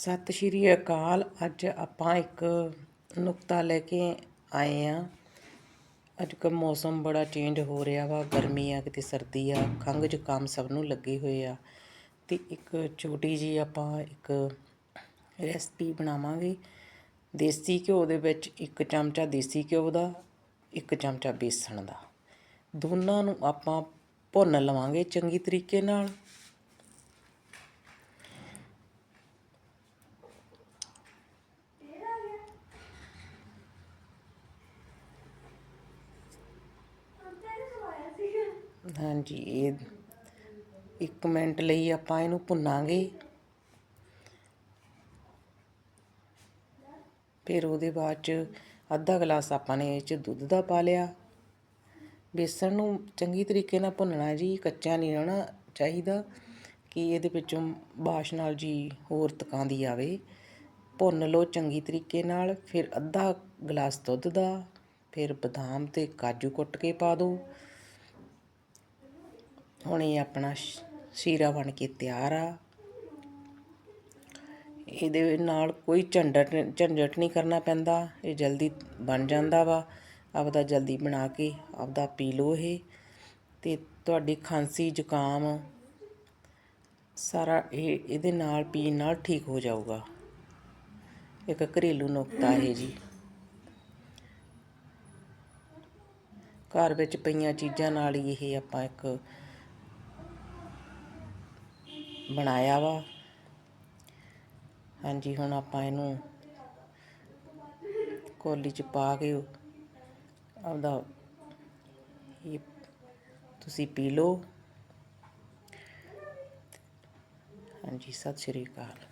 ਸਤਿ ਸ਼੍ਰੀ ਅਕਾਲ। ਅੱਜ ਆਪਾਂ ਇੱਕ ਨੁਕਤਾ ਲੈ ਕੇ ਆਏ ਆ। ਅੱਜ ਕੱਲ੍ਹ ਮੌਸਮ ਬੜਾ ਚੇਂਜ ਹੋ ਰਿਹਾ ਵਾ। ਗਰਮੀ ਆ ਕਿਤੇ ਸਰਦੀ ਆ, ਖੰਘ ਜ਼ੁਕਾਮ ਸਭ ਨੂੰ ਲੱਗੇ ਹੋਏ ਆ। ਤੇ ਇੱਕ ਛੋਟੀ ਜੀ ਆਪਾਂ ਇੱਕ ਰੈਸਪੀ ਬਣਾਵਾਂਗੇ। ਦੇਸੀ ਘਿਓ ਦੇ ਵਿੱਚ ਇੱਕ ਚਮਚਾ ਦੇਸੀ ਘਿਓ ਦਾ, ਇੱਕ ਚਮਚਾ ਬੇਸਣ ਦਾ। ਦੋਨਾਂ ਨੂੰ ਆਪਾਂ ਭੁੰਨ ਲਵਾਂਗੇ ਚੰਗੀ ਤਰੀਕੇ ਨਾਲ। ਹਾਂਜੀ, ਇਹ ਇੱਕ ਮਿੰਟ ਲਈ ਆਪਾਂ ਇਹਨੂੰ ਭੁੰਨਾਂਗੇ। ਫਿਰ ਉਹਦੇ ਬਾਅਦ ਚ ਅੱਧਾ ਗਲਾਸ ਆਪਾਂ ਨੇ ਇਹ ਚ ਦੁੱਧ ਦਾ ਪਾ ਲਿਆ। ਬੇਸਣ ਨੂੰ ਚੰਗੀ ਤਰੀਕੇ ਨਾਲ ਭੁੰਨਣਾ ਜੀ, ਕੱਚਾ ਨਹੀਂ ਰਹਿਣਾ ਚਾਹੀਦਾ ਕਿ ਇਹਦੇ ਵਿੱਚੋਂ ਬਾਸ਼ਨਾਲ ਜੀ ਹੋਰ ਤਕਾਂਦੀ ਆਵੇ। ਭੁੰਨ ਲਓ ਚੰਗੀ ਤਰੀਕੇ ਨਾਲ, ਫਿਰ ਅੱਧਾ ਗਲਾਸ ਦੁੱਧ ਦਾ, ਫਿਰ ਬਦਾਮ ਤੇ ਕਾਜੂ ਕੁੱਟ ਕੇ ਪਾ ਦਿਓ ਹੁਣ ਇਹ ਆਪਣਾ ਸ਼ੀਰਾ ਬਣ ਕੇ ਤਿਆਰ ਆ। ਇਹਦੇ ਨਾਲ ਕੋਈ ਝੰਡਟ ਝੰਡਟ ਨਹੀਂ ਕਰਨਾ ਪੈਂਦਾ। ਇਹ ਜਲਦੀ ਬਣ ਜਾਂਦਾ ਵਾ। ਆਪਦਾ ਜਲਦੀ ਬਣਾ ਕੇ ਆਪਦਾ ਪੀ ਲਓ ਇਹ। ਤੇ ਤੁਹਾਡੀ ਖਾਂਸੀ, ਜ਼ੁਕਾਮ ਸਾਰਾ ਇਹ, ਇਹਦੇ ਨਾਲ ਪੀਣ ਨਾਲ ਠੀਕ ਹੋ ਜਾਊਗਾ। ਇੱਕ ਘਰੇਲੂ ਨੁਕਤਾ ਹੈ ਜੀ। ਘਰ ਵਿੱਚ ਪਈਆਂ ਚੀਜ਼ਾਂ ਨਾਲ ਹੀ ਇਹ ਆਪਾਂ ਇੱਕ ਬਣਾਇਆ ਵਾ। ਹਾਂਜੀ, ਹੁਣ ਆਪਾਂ ਇਹਨੂੰ ਕੋਲੀ ਚ ਪਾ ਕੇ ਆਪਦਾ ਇਹ ਤੁਸੀਂ ਪੀ ਲਓ। ਹਾਂਜੀ, ਸਤਿ ਸ਼੍ਰੀ ਅਕਾਲ।